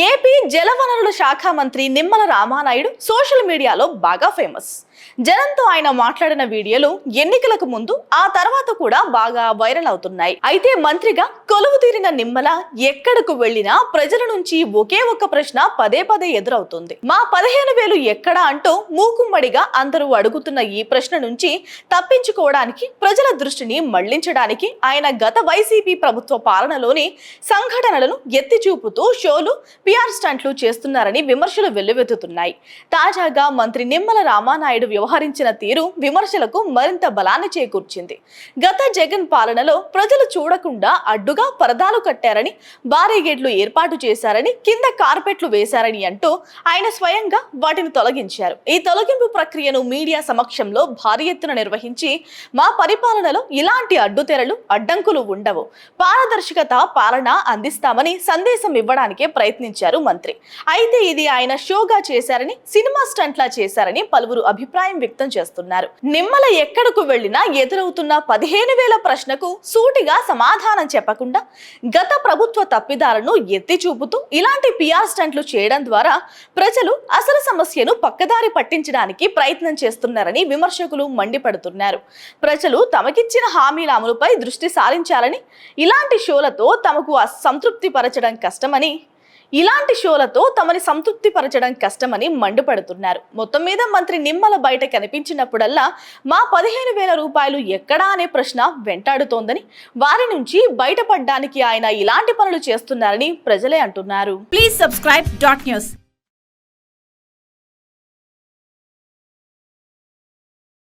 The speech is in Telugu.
ఏపీ జలవనరుల శాఖ మంత్రి నిమ్మల రామానాయుడు సోషల్ మీడియాలో బాగా ఫేమస్. జనంతో ఆయన మాట్లాడిన వీడియోలు ఎన్నికలకు ముందు ఆ తర్వాత కూడా బాగా వైరల్ అవుతున్నాయి. అయితే మంత్రిగా కొలువు తీరిన నిమ్మల ఎక్కడకు వెళ్ళినా ప్రజల నుంచి ఒకే ఒక్క ప్రశ్న పదే పదే ఎదురవుతుంది. మా పదిహేను వేలు ఎక్కడ అంటూ మూకుమ్మడిగా అందరూ అడుగుతున్న ఈ ప్రశ్న నుంచి తప్పించుకోవడానికి ప్రజల దృష్టిని మళ్ళించడానికి ఆయన గత వైసీపీ ప్రభుత్వ పాలనలోని సంఘటనలను ఎత్తి చూపుతూ షోలు పిఆర్ స్టంట్లు చేస్తున్నారని విమర్శలు వెల్లువెత్తుతున్నాయి. తాజాగా మంత్రి నిమ్మల రామానాయుడు వ్యవహరించిన తీరు విమర్శలకు మరింత బలాన్ని చేకూర్చింది. గత జగన్ పాలనలో ప్రజలు చూడకుండా అడ్డుగా పరదాలు కట్టారని భారీ గేట్లు ఏర్పాటు చేశారని కింద కార్పెట్లు వేశారని అంటూ ఆయన స్వయంగా వాటిని తొలగించారు. ఈ తొలగింపు ప్రక్రియను మీడియా సమక్షంలో భారీ ఎత్తున నిర్వహించి మా పరిపాలనలో ఇలాంటి అడ్డుతెరలు అడ్డంకులు ఉండవు. పారదర్శకత పాలన అందిస్తామని సందేశం ఇవ్వడానికే ప్రయత్నించారు. మంత్రి. అయితే ఇది ఆయన షోగా చేశారని సినిమా స్టంట్లా చేశారని పలువురు అభిప్రాయం వ్యక్తం చేస్తున్నారు. నిమ్మల ఎక్కడకు వెళ్ళినా ఎదురవుతున్న పదిహేను వేల ప్రశ్నకు సూటిగా సమాధానం చెప్పకుండా గత ప్రభుత్వ తప్పిదాలను ఎత్తి చూపుతూ ఇలాంటి పిఆర్ స్టంట్లు చేయడం ద్వారా ప్రజలు అసలు సమస్యను పక్కదారి పట్టించడానికి ప్రయత్నం చేస్తున్నారని విమర్శకులు మండిపడుతున్నారు. ప్రజలు తమకిచ్చిన హామీల అమలుపై దృష్టి సారించాలని ఇలాంటి షోలతో తమకు అసంతృప్తి పరచడం కష్టమని ఇలాంటి షోలతో తమని సంతృప్తి పరచడం కష్టమని మండిపడుతున్నారు. మొత్తం మీద మంత్రి నిమ్మల బయట కనిపించినప్పుడల్లా మా పదిహేను వేల రూపాయలు ఎక్కడా అనే ప్రశ్న వెంటాడుతోందని వారి నుంచి బయటపడడానికి ఆయన ఇలాంటి పనులు చేస్తున్నారని ప్రజలే అంటున్నారు. Please subscribe dot news